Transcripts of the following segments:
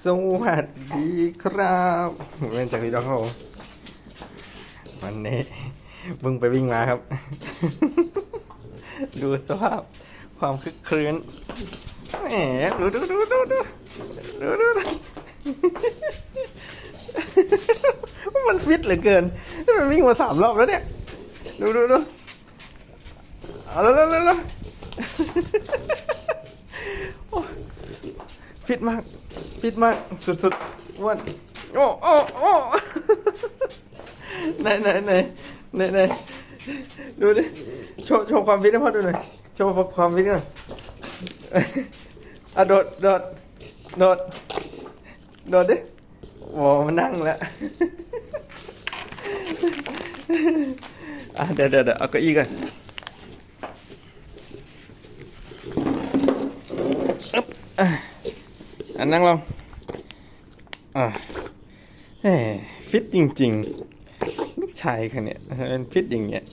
สวัสดีครับเว้นจากพี่ดองครับผมวันนี้บึงไปวิ่งมาครับ ดูสภาพความคึกครื้นแหมดูดูดูดูดูดูดูมันฟิตเหลือเกินมันวิ่งมาสามรอบแล้วเนี่ย ดูดูดูเอาแล้วแล้วแล้วฟิตมาก ฟิตมากสุดๆอ้วนโอ้โอ้โอ้ไหนไหนไหนไหนไหนดูดิโชว์โชว์ความฟิตให้พ่อดูหน่อยโชว์ความฟิตหน่อยอะโดดโดดโดดโดดดิโอ้มันนั่งแล้วอะเดี๋ยวเดี๋ยวเดี๋ยวเอาเก้าอี้ก่อนอึ๊บอะ อะนั่งลงอะแหมฟิตจริงๆ ลูกชายค่ะเนี่ยเป็นฟิตอย่างเงี้ย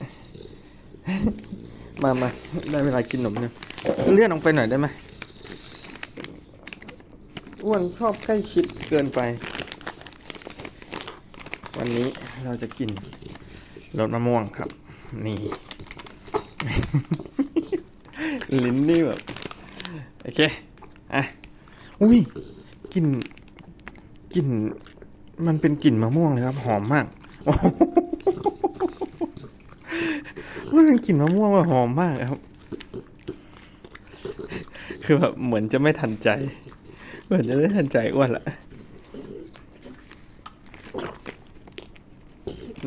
มามาได้เวลากินขนมเนี่ยเลื่อนออกไปหน่อยได้ไหมอ้วนชอบใกล้ชิดเกินไป วันนี้เราจะกินรสมะม่วงครับ นี่ ลิ้นนี่แบบ โอเค อะ อุ้ยกลิ่นกลิ่นมันเป็นกลิ่นมะม่วงเลยครับ หอมมากมันเป็นกลิ่นมะม่วงแบบหอมมากครับ คือแบบเหมือนจะไม่ทันใจ เหมือนจะไม่ทันใจอ้วนละ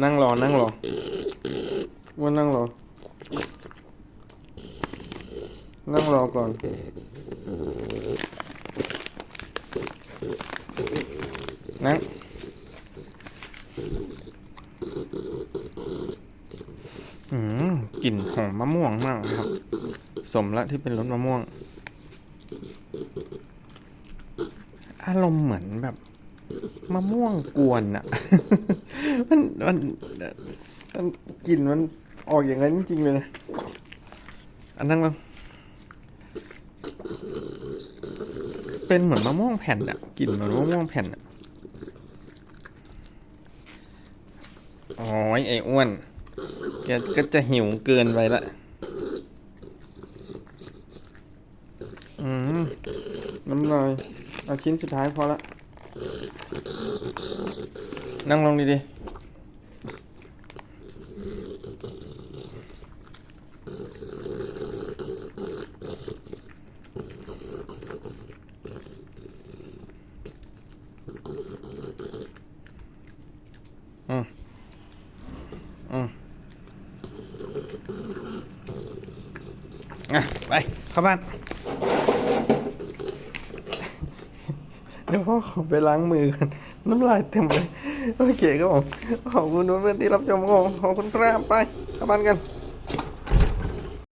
นั่งรอ นั่งรออ้วนนั่งรอ นั่งรอก่อน นั่งอืมกลิ่นหอมมะม่วงมากครับ สมละที่เป็นรสมะม่วง อารมณ์เหมือนแบบมะม่วงกวนอะมันมันมันกลิ่นมันออกอย่างนั้นจริงๆเลยนะอันนั้นลองเป็นเหมือนมะม่วงแผ่นอะกลิ่นเหมือนมะม่วงแผ่นอะ โอ้ยไอ้อ้วนแกก็จะหิวเกินไปละอืมน้ำลายเอาชิ้นสุดท้ายพอละ นั่งลงดีๆ อืมอะ ไป เข้าบ้าน เดี๋ยวพ่อขอไปล้างมือกัน น้ำลายเต็มเลย โอเคครับผม ขอบคุณทุกเพื่อนที่รับชมครับผมขอบคุณครับไป เข้าบ้านกัน